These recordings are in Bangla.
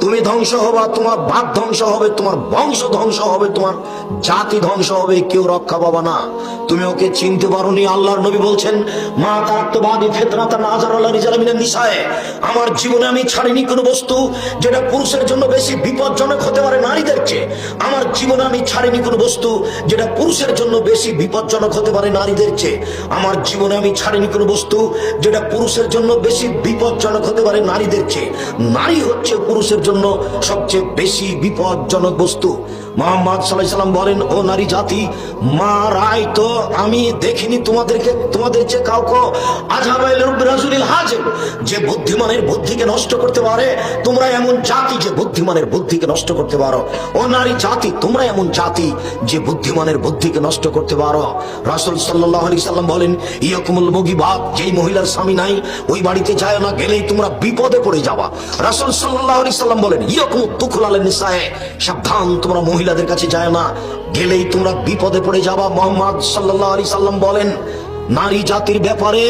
তুমি ধ্বংস হবা, তোমার বাপ ধ্বংস হবে, তোমার বংশ ধ্বংস হবে, তোমার জাতি ধ্বংস হবে, কেউ রক্ষা পাবা না। তুমি ওকে চিনতে পারোনি, আল্লাহর নবী বলছেন, মা তাত্ত্ববাদী ফেতনাতা নাজার আল্লাহ রিজালামিনের নিশায় আমার জীবনে আমি ছাড়িনি কোনো বস্তু যেটা পুরুষের জন্য বেশি বিপজ্জনক হতে পারে নারীদের চেয়ে। আমার জীবনে আমি ছাড়িনি কোনো বস্তু যেটা পুরুষের জন্য বেশি বিপজ্জনক হতে পারে নারীদের চেয়ে। আমার জীবনে আমি ছাড়িনি কোনো বস্তু যেটা পুরুষের জন্য বেশি বিপজ্জনক হতে পারে নারীদের চেয়ে। নারী হচ্ছে পুরুষের জন্য সবচেয়ে বেশি বিপজ্জনক বস্তু। মোহাম্মদ সাল্লাহ সাল্লাম বলেন, ও নারী জাতি মা রায় তো আমি দেখিনি তোমাদেরকে, তোমাদের যে কাউকে আজাবাইল রাজুলিল হাজির যে বুদ্ধিমানের বুদ্ধিকে নষ্ট করতে পারে, তোমরা এমন জাতি যে বুদ্ধিমানের বুদ্ধিকে নষ্ট করতে পারো। ও নারী জাতি, তোমরা এমন জাতি যে বুদ্ধিমানের বুদ্ধিকে নষ্ট করতে পারো। রাসুল সাল্লাহ আলি সাল্লাম বলেন, ইয়কুমুল মুগিবাদ যেই মহিলার স্বামী নাই, ওই বাড়িতে যায় না, গেলেই তোমরা বিপদে পড়ে যাওয়া রাসুল সাল্লাহ আলি সাল্লাম বলেন ইয়কুম দুখুল আলেন নিসায় সাবধান, তোমরা মহিলাদের কাছে যায় না। গেলেই তোমরা বিপদে পড়ে যাবা। মোহাম্মদ সাল্লাহ আলি সাল্লাম বলেন, নারী জাতির ব্যাপারে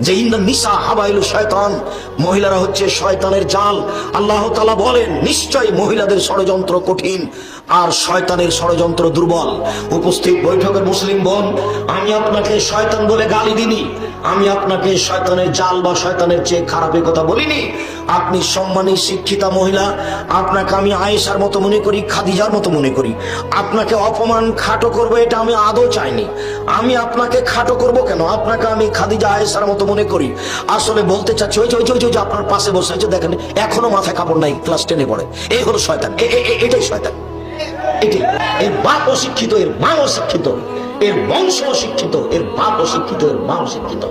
যে ইন্দা নিসা হাবাইল শয়তান, মহিলারা হচ্ছে শয়তানের জাল। আল্লাহ তালা বলেন নিশ্চয় মহিলাদের ষড়যন্ত্র কঠিন, আর শয়তানের ষড়যন্ত্র দুর্বল। উপস্থিত বৈঠকের মুসলিম বোন, আমি আপনাকে শয়তান বলে গালি দিনি আমি আপনাকে শয়তানের জাল বা শয়তানের চেয়ে খারাপের কথা বলিনি। আপনি সম্মানী, শিক্ষিতা মহিলা, আপনাকে আমি আয়েশার মতো মনে করি, খাদিজার মতো মনে করি। আপনাকে অপমান খাটো করব, এটা আমি আদৌ চাইনি। আমি আপনাকে খাটো করব কেন? আপনাকে আমি খাদিজা আয়েশার মতো মনে করি। আসলে বলতে চাচ্ছি, ওই যে ওই যে, ওই যে- আপনার পাশে বসে আছে, দেখেন, এখনও মাথায় কাপড় নাই, ক্লাস টেনে পড়ে। এই হলো শয়তান এটাই শয়তান। এটি এর বাপ অশিক্ষিত, এর মা অশিক্ষিত, এর বংশ অশিক্ষিত, এর বাপ অশিক্ষিত, এর মা অশিক্ষিত।